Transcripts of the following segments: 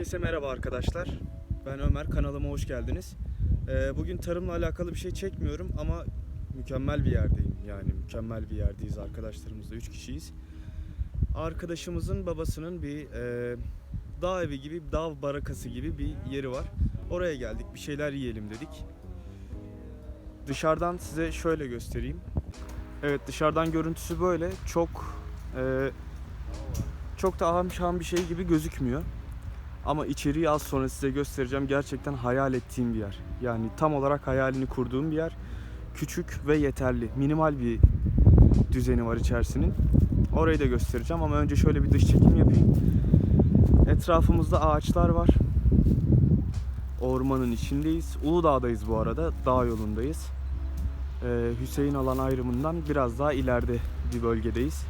Herkese merhaba arkadaşlar. Ben Ömer, kanalıma hoş geldiniz. Ee, bugün tarımla alakalı bir şey çekmiyorum ama mükemmel bir yerdeyim. Yani mükemmel bir yerdeyiz arkadaşlarımızla 3 kişiyiz. Arkadaşımızın babasının bir e, dağ evi gibi, dağ barakası gibi bir yeri var. Oraya geldik, bir şeyler yiyelim dedik. Dışarıdan size şöyle göstereyim. Evet dışarıdan görüntüsü böyle. Çok e, çok da aham şaham bir şey gibi gözükmüyor. Ama içeriği az sonra size göstereceğim. Gerçekten hayal ettiğim bir yer. Yani tam olarak hayalini kurduğum bir yer. Küçük ve yeterli. Minimal bir düzeni var içerisinin. Orayı da göstereceğim ama önce şöyle bir dış çekim yapayım. Etrafımızda ağaçlar var. Ormanın içindeyiz. Uludağ'dayız bu arada. Dağ yolundayız. Ee, Hüseyin alan ayrımından biraz daha ileride bir bölgedeyiz.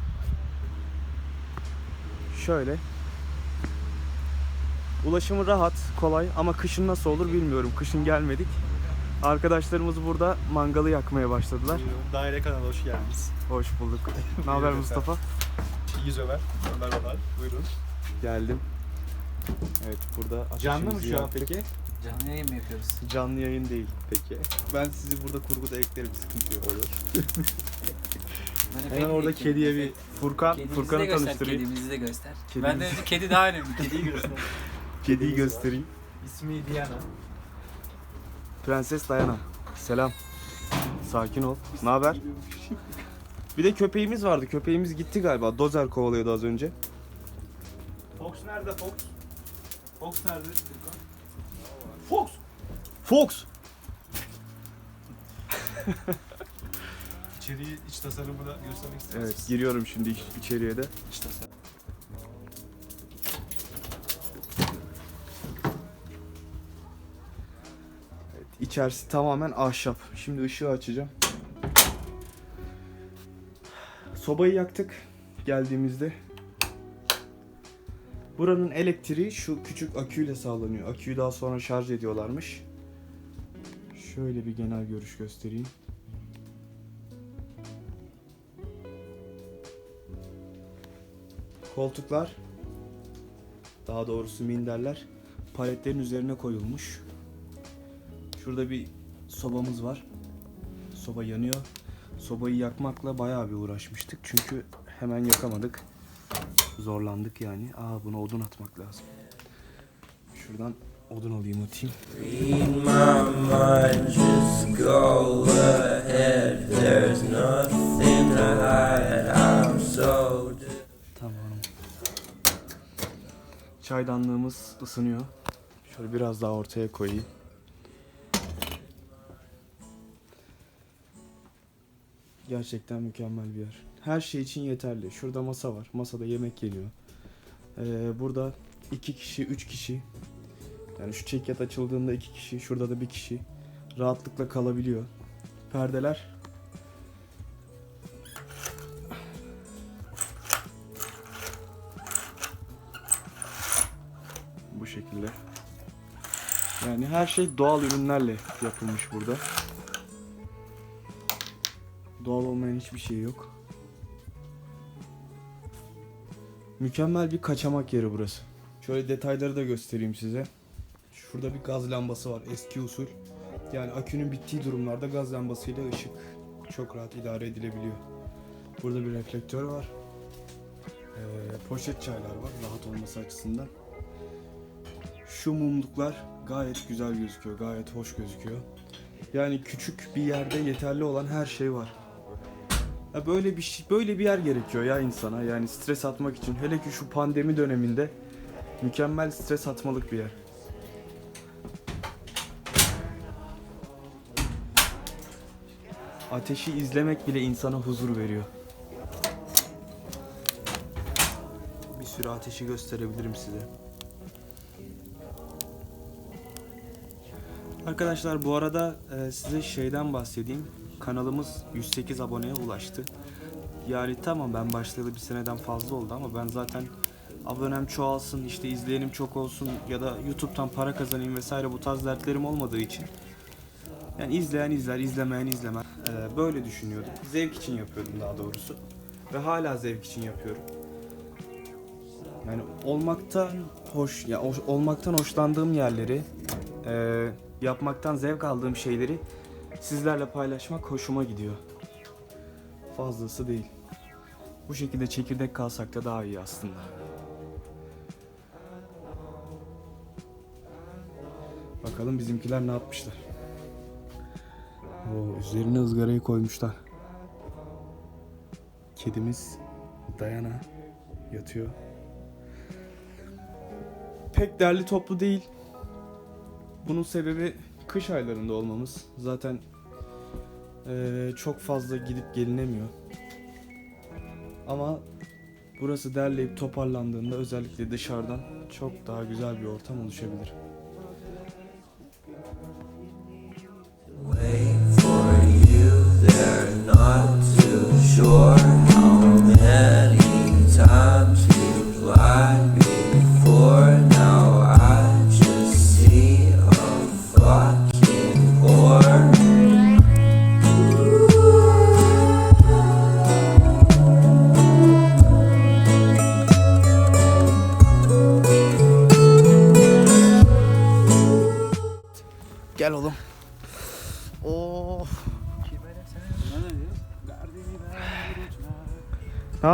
Şöyle Ulaşımı rahat, kolay ama kışın nasıl olur bilmiyorum. Kışın gelmedik. Arkadaşlarımız burada mangalı yakmaya başladılar. Daire kanalına hoş geldiniz. Hoş bulduk. ne haber Mustafa? Yüz Ömer. Merhabalar. Buyurun. Geldim. Evet burada Canlı mı ateşimizi şu an yaktık. peki? Canlı yayın mı yapıyoruz? Canlı yayın değil. Peki. Ben sizi burada kurguda eklerim sıkıntı yok. Olur. Ben Hemen orada kediye bir Furkan, Kedimizi Furkan'ı de göster, tanıştırayım. kedimizi de göster. Kedimizi- Benden önce kedi daha önemli. Kediyi göster. Kediyi göstereyim. İsmi Diana. Prenses Diana. Selam. Sakin ol. Ne haber? Bir de köpeğimiz vardı. Köpeğimiz gitti galiba. Dozer kovalıyordu az önce. Fox nerede Fox? Fox nerede? Fox! Fox! İçeriği, iç tasarımı da göstermek ister Evet giriyorum şimdi iç- içeriye de. İç tasarım. İçerisi tamamen ahşap. Şimdi ışığı açacağım. Sobayı yaktık geldiğimizde. Buranın elektriği şu küçük aküyle sağlanıyor. Aküyü daha sonra şarj ediyorlarmış. Şöyle bir genel görüş göstereyim. Koltuklar daha doğrusu minderler paletlerin üzerine koyulmuş. Şurada bir sobamız var. Soba yanıyor. Sobayı yakmakla bayağı bir uğraşmıştık. Çünkü hemen yakamadık. Zorlandık yani. Aa buna odun atmak lazım. Şuradan odun alayım atayım. Tamam. Çaydanlığımız ısınıyor. Şöyle biraz daha ortaya koyayım. Gerçekten mükemmel bir yer. Her şey için yeterli. Şurada masa var. Masada yemek yeniyor. Ee, burada iki kişi, üç kişi. Yani şu çekyat açıldığında iki kişi, şurada da bir kişi rahatlıkla kalabiliyor. Perdeler bu şekilde. Yani her şey doğal ürünlerle yapılmış burada. Doğal olmayan hiçbir şey yok. Mükemmel bir kaçamak yeri burası. Şöyle detayları da göstereyim size. Şurada bir gaz lambası var eski usul. Yani akünün bittiği durumlarda gaz lambasıyla ışık çok rahat idare edilebiliyor. Burada bir reflektör var. Ee, poşet çaylar var rahat olması açısından. Şu mumluklar gayet güzel gözüküyor, gayet hoş gözüküyor. Yani küçük bir yerde yeterli olan her şey var. Ya böyle bir şey, böyle bir yer gerekiyor ya insana. Yani stres atmak için. Hele ki şu pandemi döneminde mükemmel stres atmalık bir yer. Ateşi izlemek bile insana huzur veriyor. Bir sürü ateşi gösterebilirim size. Arkadaşlar bu arada e, size şeyden bahsedeyim. Kanalımız 108 aboneye ulaştı. Yani tamam ben başlayalı bir seneden fazla oldu ama ben zaten abonem çoğalsın, işte izleyenim çok olsun ya da YouTube'dan para kazanayım vesaire bu tarz dertlerim olmadığı için yani izleyen izler, izlemeyen izlemez. Ee, böyle düşünüyordum. Zevk için yapıyordum daha doğrusu. Ve hala zevk için yapıyorum. Yani olmaktan hoş, ya hoş- olmaktan hoşlandığım yerleri, e, yapmaktan zevk aldığım şeyleri sizlerle paylaşmak hoşuma gidiyor. Fazlası değil. Bu şekilde çekirdek kalsak da daha iyi aslında. Bakalım bizimkiler ne yapmışlar. Oo, üzerine ızgarayı koymuşlar. Kedimiz Dayana yatıyor. Pek derli toplu değil. Bunun sebebi kış aylarında olmamız. Zaten eee, çok fazla gidip gelinemiyor. Ama burası derleyip toparlandığında özellikle dışarıdan çok daha güzel bir ortam oluşabilir. Wait for you, they're not too sure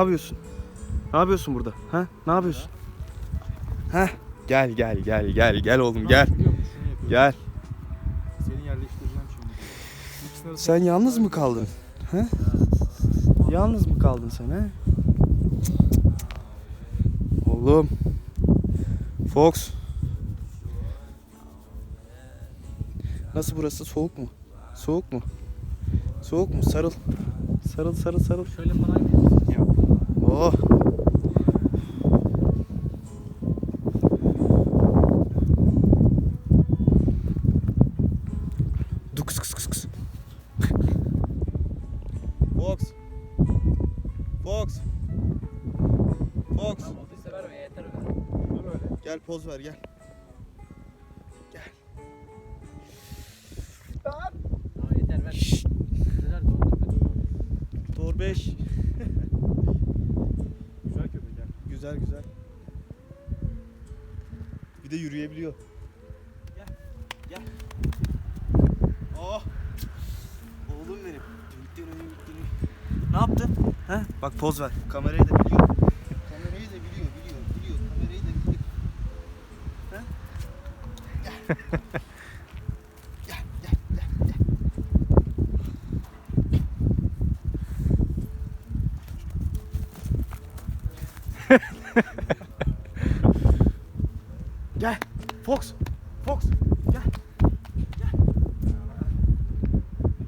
yapıyorsun? Ne yapıyorsun burada? Ha? Ne yapıyorsun? Ha? Gel gel gel gel gel oğlum gel. Gel. Seni yerleştireceğim şimdi. Sen yalnız mı kaldın? Ha? Yalnız mı kaldın sen ha? Oğlum. Fox. Nasıl burası? Soğuk mu? Soğuk mu? Soğuk mu? Sarıl. Sarıl sarıl sarıl. Şöyle falan. Oh. Dur kıs kıs kıs. Fox. Fox. Fox. Gel poz ver gel. Tamam yeter ver. Tor 5. Güzel köpek yani. Güzel güzel. Bir de yürüyebiliyor. Gel. Gel. Oh. Oğlum benim. Ne yaptın? He? Bak poz ver. Kamerayı da biliyor. Kamerayı da biliyor, biliyor, biliyor. Kamerayı da biliyor. He? Gel. gel, gel, gel, gel. Gel. Fox. Fox. Gel. Gel.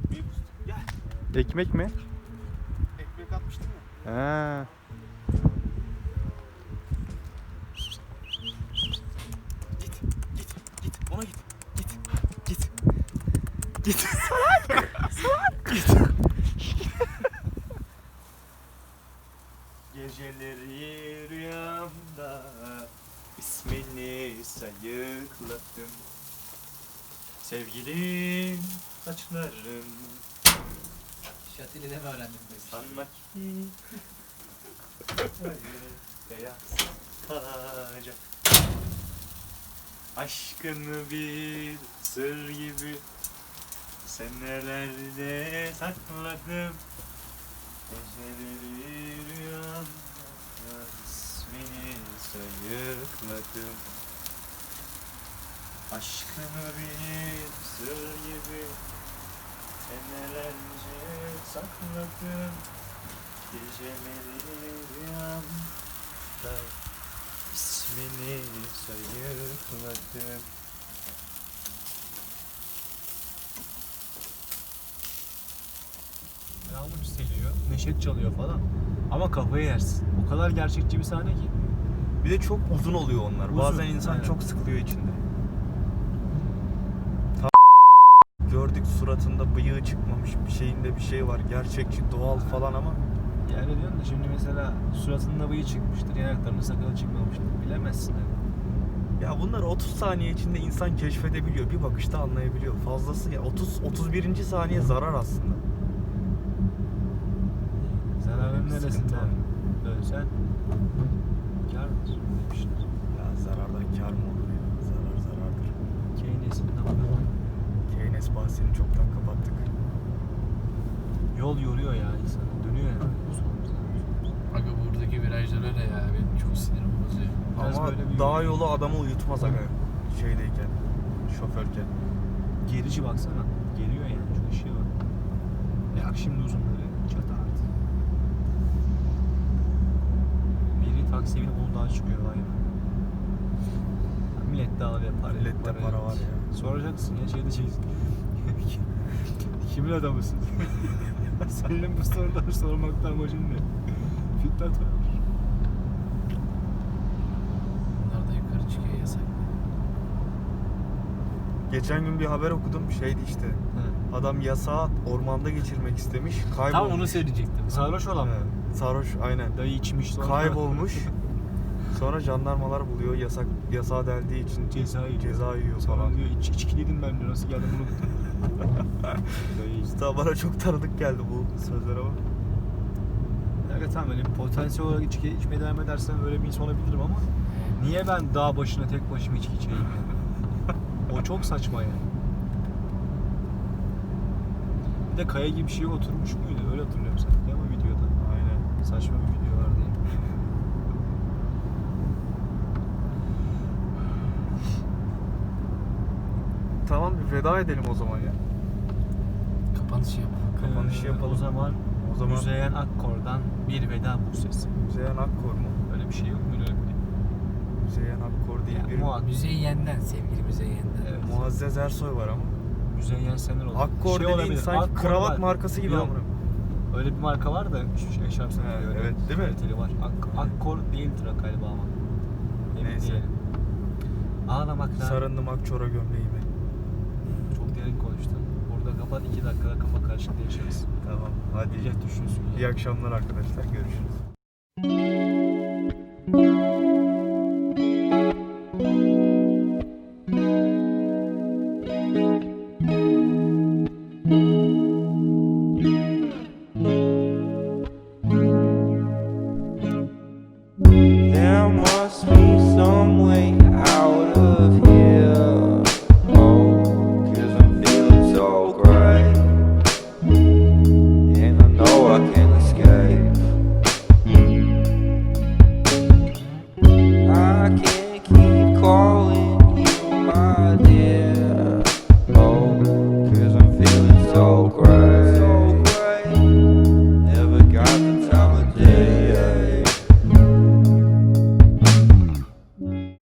Ekmeği kustum. Gel. Ekmek mi? Ekmek atmıştın mı? Ha. Git. Git. Git. Ona git. Git. Git. Git. Salak. Salak. Git. Geceleri rüyamda ismini sayıkladım. Sevgilim saçlarım Şatili de mi öğrendin bu işi? sanma ki böyle beyaz. Aşkını bir sır gibi senelerde sakladım. Geceleri rüyamda ismini sayıkladım. Aşkını bir sır gibi Sakladım Geceleri rüyamda ismini sayıkladım Yağmur seliyor, neşet çalıyor falan. Ama kafayı yersin. O kadar gerçekçi bir sahne ki. Bir de çok uzun oluyor onlar. Uzun, Bazen insan aynen. çok sıkılıyor içinde. Gördük suratında bıyığı çıkmamış bir şeyinde bir şey var. Gerçekçi, doğal falan ama Yani diyorsun da şimdi mesela suratında bıyığı çıkmıştır, yanaklarında sakalı çıkmamıştır. Bilemezsin hani. ya bunları 30 saniye içinde insan keşfedebiliyor. Bir bakışta anlayabiliyor. Fazlası ya 30 31. saniye zarar aslında. Zararın Sıkıntı neresinden var. dönsen kârdır demişler. Ya zarardan kar mı olur ya? Zarar zarardır. Keynes'in lafı. Keynes bahsini çoktan kapattık. Yol yoruyor ya insanı. Dönüyor yani. Aga buradaki virajlar öyle ya. Benim çok sinirim bozuyor. Biraz Ama böyle bir dağ yol- yolu adamı uyutmaz aga. Şeydeyken, şoförken. Gerici baksana. Geliyor yani. Çok ışığı var. Yak şimdi uzunları. Çatı artık. Biri taksiye binip Uludağ'a çıkıyor. Vay be. Millet daha ve para. Millette para var ya. Soracaksın ya şey diyeceksin. Kimin adamısın? Senin bu soruları sormaktan amacın ne? Fitnat var. Bunlar da yukarı çıkıyor yasak. Geçen gün bir haber okudum. Şeydi işte. Adam yasağı ormanda geçirmek istemiş. Kaybolmuş. Tam onu söyleyecektim. Sarhoş olan mı? Sarhoş aynen. Dayı içmiş sonra. Kaybolmuş. Sonra jandarmalar buluyor. Yasak yasağı deldiği için Ceza yiyor. ceza yiyor Sonra falan. diyor iç, içkiliydim ben diyor. Nasıl geldim işte. Daha bana çok tanıdık geldi bu sözler ama. Evet tamam bir potansiyel olarak içki içmeye devam edersen öyle bir insan olabilirim ama niye ben dağ başına tek başıma içki içeyim yani? o çok saçma yani. Bir de kaya gibi bir şeye oturmuş muydu? Öyle hatırlıyorum sanki ama videoda. Aynen. Saçma bir video vardı yani. Tamam bir veda edelim o zaman ya. Kapanış yap. Kapanışı Ee, yapalım. O zaman, O zaman Müzeyyen Akkor'dan bir veda bu sesi. Müzeyyen Akkor mu? Öyle bir şey yok mu? Öyle bir Müzeyyen Akkor diye Ya, bir muha- Müzeyyenden sevgili Müzeyyenden. Evet. Muazzez Ersoy var ama. Müzeyyen Sener olur. Akkor Şey dediğin sanki Akkor kravat var. markası gibi amına. Öyle bir marka var da şu şey eşarp satıyor Ha, öyle. evet, değil mi? Kaliteli var. Ak- Akkor değildir galiba ama. Emin Neyse. değilim. Ağlamakla Sarındım Akçora gömleğime. çok derin konuştun. Burada kapat iki dakikada kafa karşında yaşarız. Tamam hadi. Millet düşünsün. İyi akşamlar arkadaşlar. Görüşürüz.